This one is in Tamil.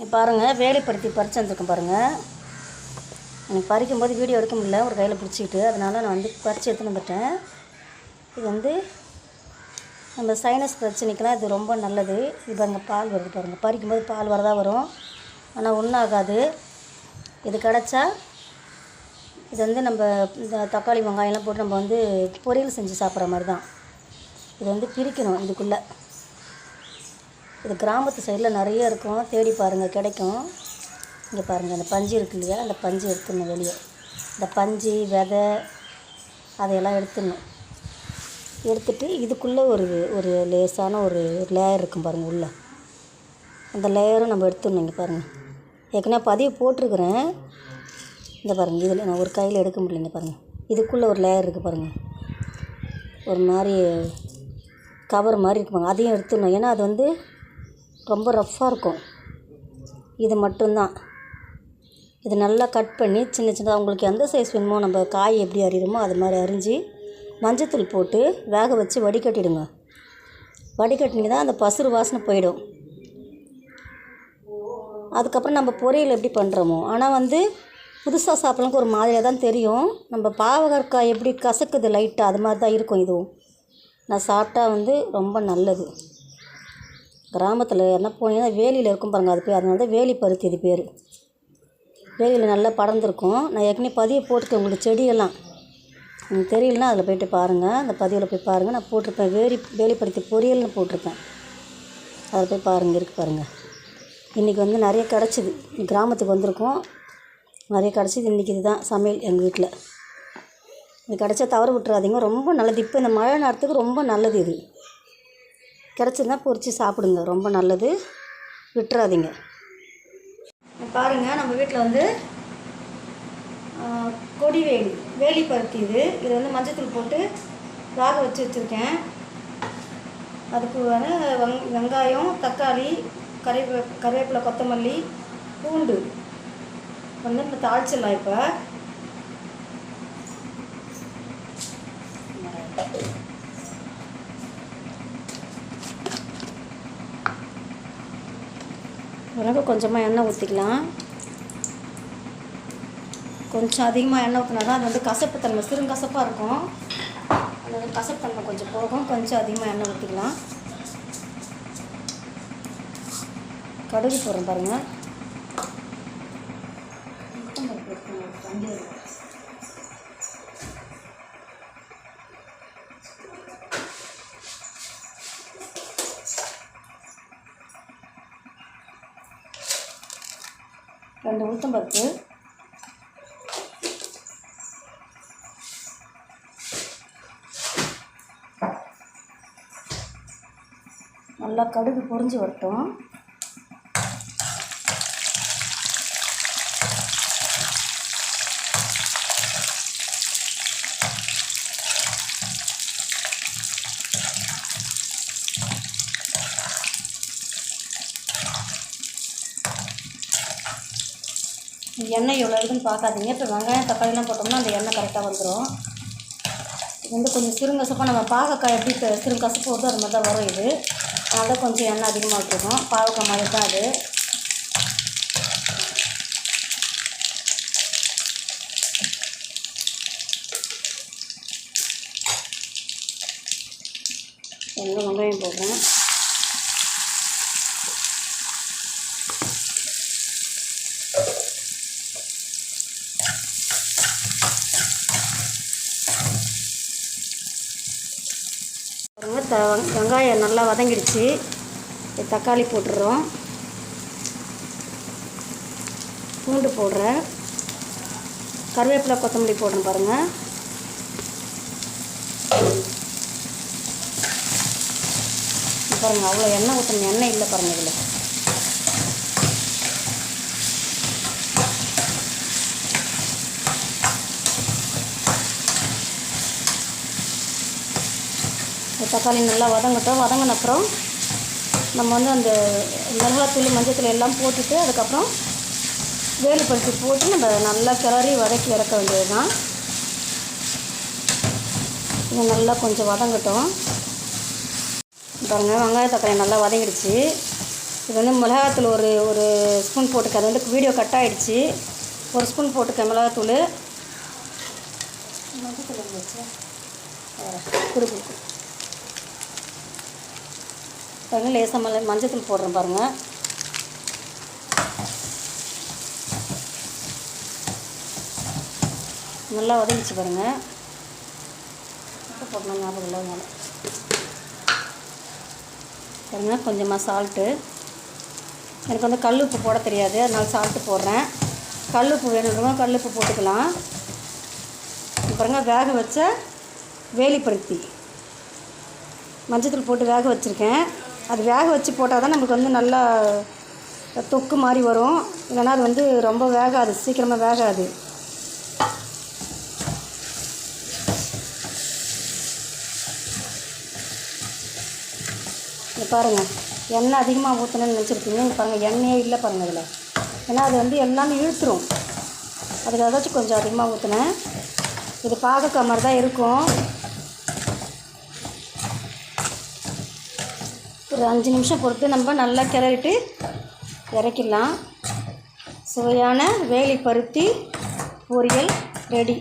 நீ பாருங்கள் வேலைப்படுத்தி பறித்து வந்திருக்கேன் பாருங்கள் எனக்கு பறிக்கும்போது வீடியோ எடுக்க முடியல ஒரு கையில் பிடிச்சிக்கிட்டு. அதனால் நான் வந்து பறித்து எடுத்துன்னு வந்துட்டேன். இது வந்து நம்ம சைனஸ் பிரச்சனைக்கெலாம் இது ரொம்ப நல்லது. இது பாருங்கள் பால் வருது பாருங்கள் பறிக்கும்போது பால் வரதா வரும். ஆனால் ஒன்றும் ஆகாது இது கிடச்சா இது வந்து நம்ம இந்த தக்காளி வெங்காயம்லாம் போட்டு நம்ம வந்து பொரியல் செஞ்சு சாப்பிட்ற மாதிரி தான் இது வந்து பிரிக்கணும் இதுக்குள்ளே. இது கிராமத்து சைடில் நிறைய இருக்கும் தேடி பாருங்கள் கிடைக்கும். இங்கே பாருங்கள் அந்த பஞ்சு இருக்கு இல்லையா? அந்த பஞ்சு எடுத்துடணும் வெளியே. இந்த பஞ்சு விதை அதையெல்லாம் எடுத்துடணும். எடுத்துட்டு இதுக்குள்ளே ஒரு ஒரு லேசான ஒரு லேயர் இருக்கும் பாருங்கள் உள்ளே. அந்த லேயரும் நம்ம எடுத்துடணும் இங்கே பாருங்கள் ஏற்கனவே பதிவு போட்டிருக்கிறேன். இந்த பாருங்கள் இதில் நான் ஒரு கையில் எடுக்க முடியல பாருங்கள் இதுக்குள்ளே ஒரு லேயர் இருக்குது பாருங்கள் ஒரு மாதிரி கவர் மாதிரி இருக்கு அதையும் எடுத்துடணும். ஏன்னா அது வந்து ரொம்ப ரஃப்பாக இருக்கும். இது மட்டும்தான். இது நல்லா கட் பண்ணி சின்ன சின்னதாக உங்களுக்கு எந்த சைஸ் வேணுமோ நம்ம காய் எப்படி அறிகிறோமோ அது மாதிரி அரிஞ்சு மஞ்சத்தூள் போட்டு வேக வச்சு வடிகட்டிடுங்க. வடிகட்டினி தான் அந்த பசுறு வாசனை போயிடும். அதுக்கப்புறம் நம்ம பொரியல் எப்படி பண்ணுறோமோ ஆனால் வந்து புதுசாக சாப்பிட்றதுக்கு ஒரு மாதிரியாக தான் தெரியும். நம்ம பாவகற்காய் எப்படி கசக்குது லைட்டாக அது மாதிரி தான் இருக்கும் இதுவும். நான் சாப்பிட்டா வந்து ரொம்ப நல்லது. கிராமத்தில் என்ன போனீங்கன்னா வேலியில் இருக்கும் பாருங்கள் அது பேர். அதனால தான் வேலி பருத்தி இது பேர். வேலியில் நல்லா படர்ந்துருக்கும். நான் ஏற்கனவே பதிவு போட்டிருக்கேன் உங்களுக்கு செடியெல்லாம். உங்களுக்கு தெரியலனா அதில் போய்ட்டு பாருங்கள் அந்த பதிவில் போய் பாருங்கள் நான் போட்டிருப்பேன் வேலி வேலிப்பருத்தி பொரியல்னு போட்டிருப்பேன். அதில் போய் பாருங்கள் இருக்குது பாருங்கள் இன்றைக்கி வந்து நிறைய கிடச்சிது. கிராமத்துக்கு வந்திருக்கோம். நிறைய கிடச்சிது. இன்றைக்கி இதுதான் சமையல் எங்கள் வீட்டில் இது கிடச்சா தவறு விட்டுறாதீங்க. ரொம்ப நல்லது. இப்போ இந்த மழை நேரத்துக்கு ரொம்ப நல்லது இது. கிடச்சிருந்தா பொரித்து சாப்பிடுங்க. ரொம்ப நல்லது. விட்டுறாதீங்க. பாருங்கள் நம்ம வீட்டில் வந்து கொடி வேலி வேலி பருத்தி இது. இது வந்து மஞ்சத்தூள் போட்டு ராக வச்சு வச்சுருக்கேன். அதுக்கு வந்து வெங் வெங்காயம் தக்காளி கறிவே கருவேப்பிலை கொத்தமல்லி பூண்டு. வந்து நம்ம தாளிச்சிடலாம் இப்போ. பிறகு கொஞ்சமாக எண்ணெய் ஊற்றிக்கலாம் கொஞ்சம் அதிகமாக எண்ணெய் ஊற்றினா தான் அது வந்து கசப்பு தன்மை சிறுங்கசப்பாக இருக்கும். அது வந்து கசப்பு தன்மை கொஞ்சம் போகும். கொஞ்சம் அதிகமாக எண்ணெய் ஊற்றிக்கலாம் கடுகு போடுறோம் பாருங்கள் உளுத்தம்பருப்பு எடுத்துக்கோங்க, ஒரு கண்டி இருக்கு. ரெண்டு உளுத்தம்பருப்பு. நல்லா கடுகு பொறிஞ்சு வரட்டும். எண்ணெய் எவ்வளோ இருக்குதுன்னு பார்க்காதீங்க. இப்போ வெங்காயம் தக்காளிலாம் போட்டோம்னா அந்த எண்ணெய் கரெக்டாக வந்துடும் இது வந்து கொஞ்சம் சிறுங்கசப்பாக நம்ம பாகக்காய் எப்படி க- சிறுங்கசப்பு வருதோ அது மாதிரி தான் வரும் இது. அதனால் கொஞ்சம் எண்ணெய் அதிகமாக விட்டுருக்கோம். பாவக்காய் மாதிரி தான் அது. எண்ணெய் வெங்காயம் போடுறேன் த வெங்காயம் நல்லா வதங்கிடுச்சு. தக்காளி போட்டுடுறோம் பூண்டு போடுறேன். கருவேப்பிலை கொத்தமல்லி போடுறேன் பாருங்கள் பாருங்கள் அவ்வளோ எண்ணெய் ஊற்றணும் எண்ணெய் இல்லை பாருங்கள் இதில். தக்காளி நல்லா வதங்கட்டும். வதங்கின அப்புறம் நம்ம வந்து அந்த மிளகாத்தூள் மஞ்சத்தூள் எல்லாம் போட்டுட்டு அதுக்கப்புறம் வேலுப்பருத்தி போட்டு நம்ம நல்லா கிளறி வதக்கி இறக்க வேண்டியது தான் இது நல்லா கொஞ்சம் வதங்கட்டும். பாருங்கள் வெங்காய தக்காளி நல்லா வதங்கிடுச்சு. இது வந்து மிளகாத்தூள் ஒரு ஒரு ஸ்பூன் போட்டுக்க. அது வந்து வீடியோ கட் ஆகிடுச்சு ஒரு ஸ்பூன் போட்டுக்க மிளகாத்தூள். குடுக்கு பாருங்கள் லேசாக மல்ல மஞ்சத்தூள் போடுறேன் பாருங்கள் நல்லா உதவிச்சு பாருங்கள் உப்பு போடணும் ஞாபகம் இல்லை அதனால பாருங்க கொஞ்சமாக சால்ட்டு எனக்கு வந்து கல் உப்பு போட தெரியாது அதனால் சால்ட்டு போடுறேன். கல் உப்பு வேணுன்றவங்க கல் உப்பு போட்டுக்கலாம். இப்ப பாருங்க வேக வச்ச வேலிப்பருத்தி. மஞ்சத்தூள் போட்டு வேக வச்சுருக்கேன். அது வேக வச்சு போட்டால் தான் நமக்கு வந்து நல்லா தொக்கு மாதிரி வரும். இல்லைன்னா அது வந்து ரொம்ப வேகாது சீக்கிரமாக வேகாது. பாருங்கள் எண்ணெய் அதிகமாக ஊற்றணும்னு நினச்சிருக்கீங்க. பாருங்கள் எண்ணெயே இல்லை பாருங்கள் இதில். ஏன்னா அது வந்து எல்லாமே இழுத்துரும். அதுக்கு ஏதாச்சும் கொஞ்சம் அதிகமாக ஊற்றினேன் இது பாகக்காய் மாதிரி தான் இருக்கும். ஒரு அஞ்சு நிமிஷம் பொறுத்து நம்ம நல்லா கிளறிட்டு இறக்கிடலாம். சுவையான வேலி பருத்தி பொரியல் ரெடி